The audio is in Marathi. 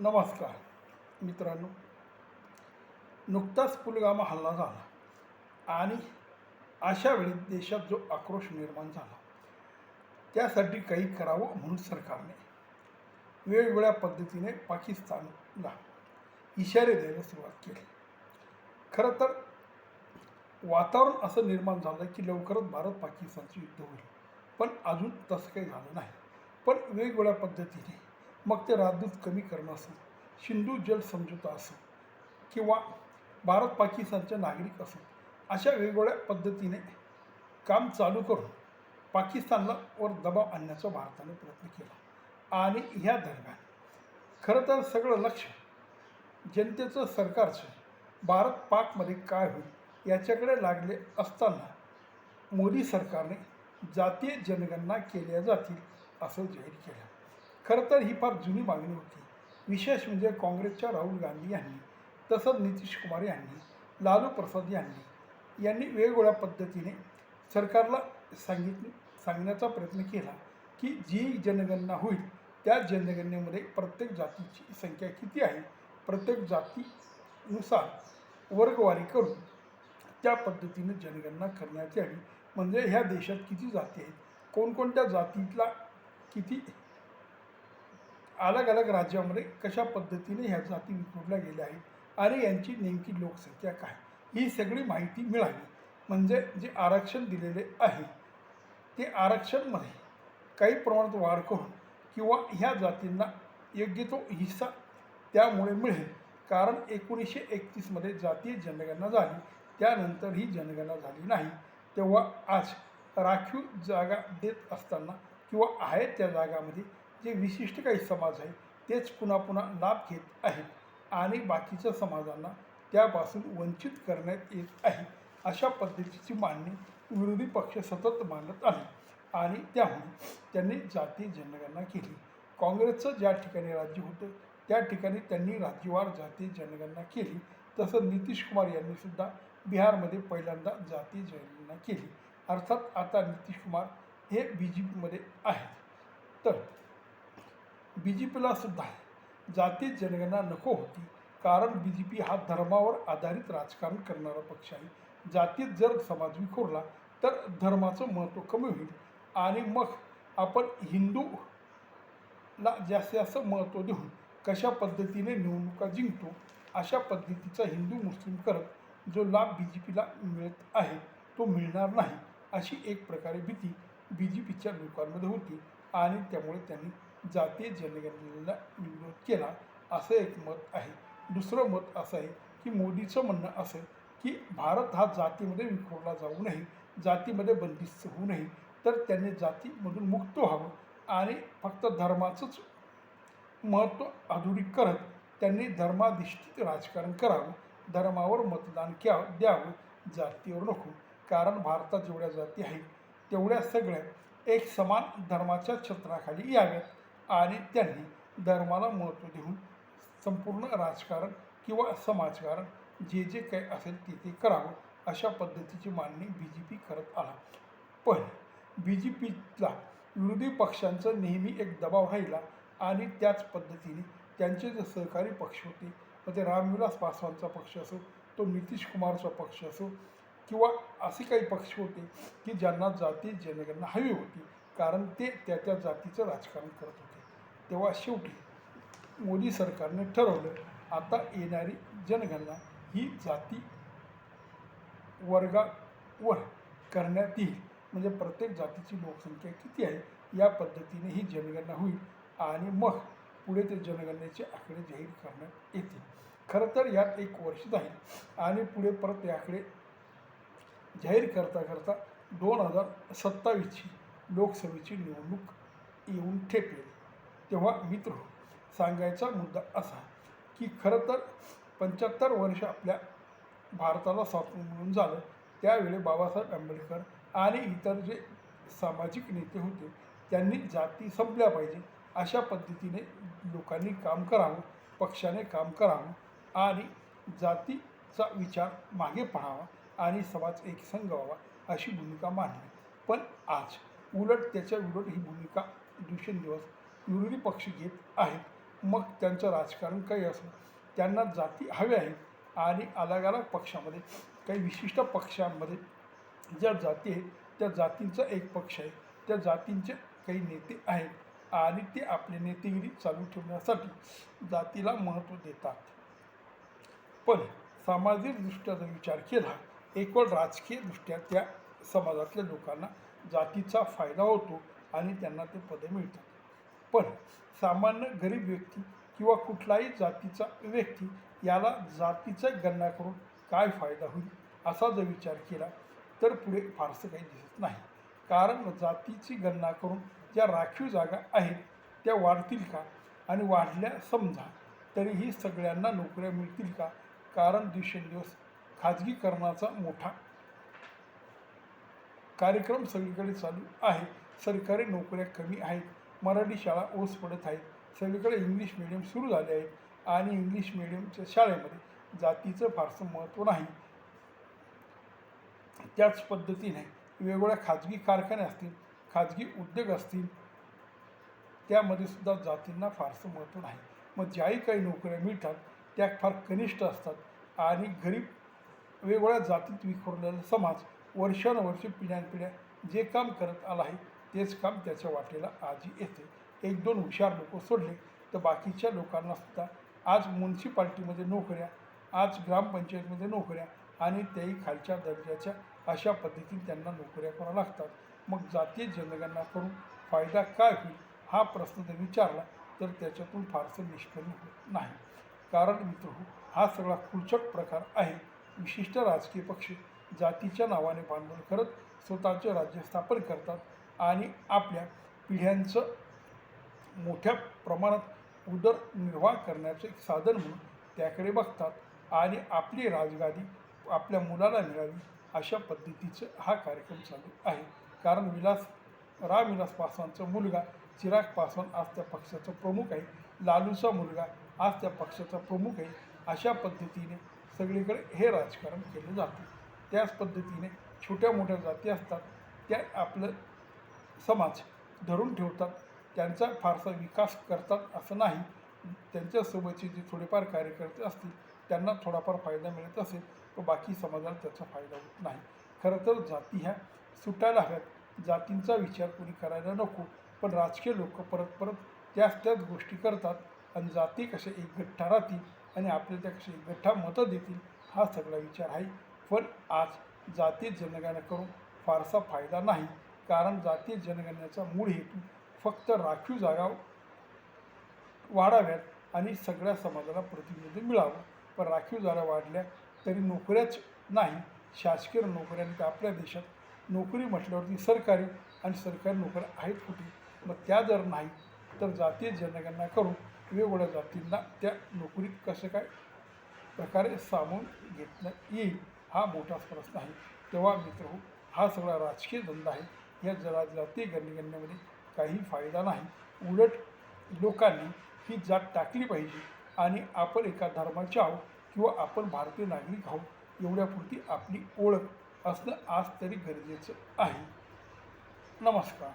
नमस्कार मित्रांनो. नुकताच पुलगामा हल्ला झाला आणि अशा वेळी देशात जो आक्रोश निर्माण झाला त्यासाठी काही करावं म्हणून सरकारने वेगवेगळ्या पद्धतीने पाकिस्तानला इशारे द्यायला सुरुवात केली. खरं तर वातावरण असं निर्माण झालं की लवकरच भारत पाकिस्तानचं युद्ध होईल. पण अजून तसं काही झालं नाही. पण वेगवेगळ्या पद्धतीने मग ते राजदूत कमी करणं असेल सिंधू जल समझोता असेल किंवा भारत पाकिस्तानचे नागरिक असेल अशा वेगवेगळ्या पद्धतीने काम चालू करून पाकिस्तानला वर दबाव आणण्याचा भारताने प्रयत्न केला. आणि ह्या दरम्यान खरं तर सगळं लक्ष जनतेचं सरकारचं भारत पाकमध्ये काय होईल याच्याकडे लागले असताना मोदी सरकारने जातीय जनगणना केल्या जातील असं जाहीर केलं. खरं तर ही फार जुनी मागणी होती. विशेष म्हणजे काँग्रेसच्या राहुल गांधी यांनी तसंच नितीश कुमार यांनी लालू प्रसाद यांनी यांनी वेगवेगळ्या पद्धतीने सरकारला सांगित सांगण्याचा प्रयत्न केला की जी जनगणना होईल त्या जनगणनेमध्ये प्रत्येक जातीची संख्या किती आहे प्रत्येक जातीनुसार वर्गवारी करून त्या पद्धतीने जनगणना करण्यात यावी. म्हणजे ह्या देशात किती जाती आहेत कोणकोणत्या जातीतला किती अलग अलग राज्यामध्ये कशा पद्धतीने ह्या जाती विखुरल्या गेल्या आहेत आणि यांची नेमकी लोकसंख्या काय? ही सगळी माहिती मिळावी. म्हणजे जे आरक्षण दिलेले आहे ते आरक्षणमध्ये काही प्रमाणात वाढ करून किंवा ह्या जातींना योग्य तो हिस्सा त्यामुळे मिळेल. कारण एकोणीसशे एकतीसमध्ये जातीय जनगणना झाली त्यानंतर ही जनगणना झाली नाही. तेव्हा आज राखीव जागा देत असताना किंवा आहेत त्या जागामध्ये जे विशिष्ट काही समाज आहे तेच पुन्हा पुन्हा लाभ घेत आहेत आणि बाकीच्या समाजांना त्यापासून वंचित करण्यात येत आहे अशा पद्धतीची मांडणी विरोधी पक्ष सतत मांडत आहे आणि त्यामुळे त्यांनी जाती जनगणना केली. काँग्रेसचं ज्या ठिकाणी राज्य होतं त्या ठिकाणी त्यांनी राज्यवार जाती जनगणना केली. तसं नितीश कुमार यांनी सुद्धा बिहारमध्ये पहिल्यांदा जाती जनगणना केली. अर्थात आता नितीश कुमार हे बी जे पीमध्ये आहेत. तर बी जे पीला सुद्धा जाती जनगणना नको होती. कारण बी जे पी हा धर्मावर आधारित राजकारण करणारा पक्ष आहे. जातीत जर समाज विखुरला तर धर्माचं महत्त्व कमी होईल. आणि मग आपण हिंदूला जास्त जास्त महत्त्व देऊन कशा पद्धतीने निवडणुका जिंकतो अशा पद्धतीचा हिंदू मुस्लिम करत जो लाभ बी जे पीला मिळत आहे तो मिळणार नाही अशी एक प्रकारे भीती बी जे पीच्या लोकांमध्ये होती. आणि त्यामुळे त्यांनी जातीय जनगणनेला विरोध केला असं एक मत आहे. दुसरं मत असं आहे की मोदीचं म्हणणं असं की भारत हा जातीमध्ये विखुरला जाऊ नये जातीमध्ये बंदिस्त होऊ नये तर त्यांनी जातीमधून मुक्त व्हावं आणि फक्त धर्माचंच महत्त्व आधुनिक करत त्यांनी धर्माधिष्ठित राजकारण करावं धर्मावर मतदान क्या द्यावं जातीवर नको. कारण भारतात जेवढ्या जाती आहेत तेवढ्या सगळ्या एक समान धर्माच्या छत्राखाली याव्यात. आणि त्यांनी धर्माला महत्त्व देऊन संपूर्ण राजकारण किंवा समाजकारण जे जे काही असेल ते ते करावं अशा पद्धतीची मांडणी बी जे पी करत आला. पण बी जे पीला विरोधी पक्षांचा नेहमी एक दबाव राहिला आणि त्याच पद्धतीने त्यांचे जे सहकारी पक्ष होते मग ते रामविलास पासवानचा पक्ष असो तो नितीश कुमारचा पक्ष असो किंवा असे काही पक्ष होते की ज्यांना जाती जनगणना हवी होती कारण ते त्या त्या जातीचं राजकारण करत होते. तेव्हा शेवटी मोदी सरकारने ठरवलं आता येणारी जनगणना ही जाती वर्गावर करण्यात येईल. म्हणजे प्रत्येक जातीची लोकसंख्या किती आहे या पद्धतीने ही जनगणना होईल आणि मग पुढे ते जनगणनेचे आकडे जाहीर करण्यात येतील. खरं तर यात एक वर्ष जाईल आणि पुढे परत ते आकडे जाहीर करता करता दोन हजार सत्तावीसची लोकसभेची निवडणूक येऊन ठेपेल. तेव्हा मित्र सांगायचा मुद्दा असा की खरं तर पंच्याहत्तर वर्ष आपल्या भारताला स्वातंत्र्य मिळून झालं. त्यावेळी बाबासाहेब आंबेडकर आणि इतर जे सामाजिक नेते होते त्यांनी जाती संपल्या पाहिजे अशा पद्धतीने लोकांनी काम करावं पक्षाने काम करावं आणि जातीचा विचार मागे पाहावा आणि समाज एक संघ व्हावा अशी भूमिका मांडली. पण आज उलट त्याच्या उलट ही भूमिका दिवसेंदिवस विरोधी पक्ष घेत आहेत. मग त्यांचं राजकारण काही असं त्यांना जाती हव्या आहेत आणि अलग अलग पक्षामध्ये काही विशिष्ट पक्षांमध्ये ज्या जाती आहेत त्या जातींचा एक पक्ष आहे. त्या जातींचे काही नेते आहेत आणि ते आपले नेतेगिरी चालू ठेवण्यासाठी जातीला महत्त्व देतात. पण सामाजिकदृष्ट्या जर विचार केला एकवळ राजकीयदृष्ट्या त्या समाजातल्या लोकांना जातीचा फायदा होतो आणि त्यांना ते पदे मिळतात. पण सामान्य गरीब व्यक्ती किंवा कुठलाही जातीचा व्यक्ती याला जातीचा गणना करून काय फायदा होईल असा जर विचार केला तर पुढे फारसं काही दिसत नाही. कारण जातीची गणना करून ज्या राखीव जागा आहेत त्या वाढतील का? आणि वाढल्या समजा तरीही सगळ्यांना नोकऱ्या मिळतील का? कारण दिवसेंदिवस खाजगीकरणाचा मोठा कार्यक्रम सगळीकडे चालू आहे. सरकारी नोकऱ्या कमी आहेत. मराठी शाळा ओस पडत आहेत. सगळीकडे इंग्लिश मिडियम सुरू झाले आहेत आणि इंग्लिश मिडियमच्या शाळेमध्ये जातीचं फारसं महत्त्व नाही. त्याच पद्धतीने वेगवेगळ्या खाजगी कारखाने असतील खाजगी उद्योग असतील त्यामध्ये सुद्धा जातींना फारसं महत्त्व नाही. मग ज्याही काही नोकऱ्या मिळतात त्या फार कनिष्ठ असतात आणि गरीब वेगवेगळ्या जातीत विखुरलेला समाज वर्षानुवर्षे पिढ्यानपिढ्या जे काम करत आलं आहे तेच काम त्याच्या वाटेला आजही येते. एक दोन हुशार लोक सोडले तर बाकीच्या लोकांना सुद्धा आज म्युन्सिपाल्टीमध्ये नोकऱ्या आज ग्रामपंचायतमध्ये नोकऱ्या आणि त्याही खालच्या दर्जाच्या अशा पद्धतीने त्यांना नोकऱ्या कराव्या लागतात. मग जातीय जनगणना करून फायदा काय होईल हा प्रश्न जर विचारला तर त्याच्यातून फारसं निष्पन्न होत नाही. कारण मित्र हो, हा सगळा खुलचक प्रकार आहे. विशिष्ट राजकीय पक्ष जातीच्या नावाने भांडवल करत स्वतःचे राज्य स्थापन करतात. आणि आपल्या पिढ्यांचं मोठ्या प्रमाणात उदरनिर्वाह करण्याचं एक साधन म्हणून त्याकडे बघतात आणि आपली राजगादी आपल्या मुलाला मिळावी अशा पद्धतीचं हा कार्यक्रम चालू आहे. कारण विलास रामविलास पासवानचा मुलगा चिराग पासवान आज त्या पक्षाचा प्रमुख आहे. लालूचा मुलगा आज त्या पक्षाचा प्रमुख आहे. अशा पद्धतीने सगळीकडे हे राजकारण केलं जातं. त्याच पद्धतीने छोट्या मोठ्या जाती असतात. त्या आपलं समाज धरून ठेवतात त्यांचा फारसा विकास करतात असं नाही. त्यांच्यासोबतचे जे थोडेफार कार्यकर्ते असतील त्यांना थोडाफार फायदा मिळत असेल तर बाकी समाजाला त्याचा फायदा होत नाही. खरं तर जाती ह्या सुटायला हव्यात. जातींचा विचार कोणी करायला नको पण राजकीय लोक परत परत त्याच त्याच गोष्टी करतात आणि जाती कशा एकगठ्ठा राहतील आणि आपल्या त्या कशा एकगठ्ठा मतं देतील हा सगळा विचार आहे. पण आज जाती जनगणना करून फारसा फायदा नाही. कारण जातीय जनगणनेचा मूळ हेतू फक्त राखीव जागा वाढाव्यात आणि सगळ्या समाजाला प्रतिनिधित्व मिळावं. पण राखीव जागा वाढल्या तरी नोकऱ्याच नाही. शासकीय नोकऱ्यांनी तर आपल्या देशात नोकरी म्हटल्यावरती सरकारी आणि सरकारी नोकऱ्या आहेत कुठे? मग त्या जर नाही तर जातीय जनगणना करून वेगवेगळ्या जातींना त्या नोकरीत कसं काय प्रकारे सामावून घेतलं येईल हा मोठाच प्रश्न आहे. तेव्हा मित्र हा सगळा राजकीय धंदा आहे. या जरा ते गणगणनेमध्ये काही फायदा नाही. उलट लोकांनी ही जात टाकली पाहिजे आणि आपण एका धर्माचे आहोत किंवा आपण भारतीय नागरिक आहोत एवढ्यापुरती आपली ओळख असणं आज तरी गरजेचं आहे. नमस्कार.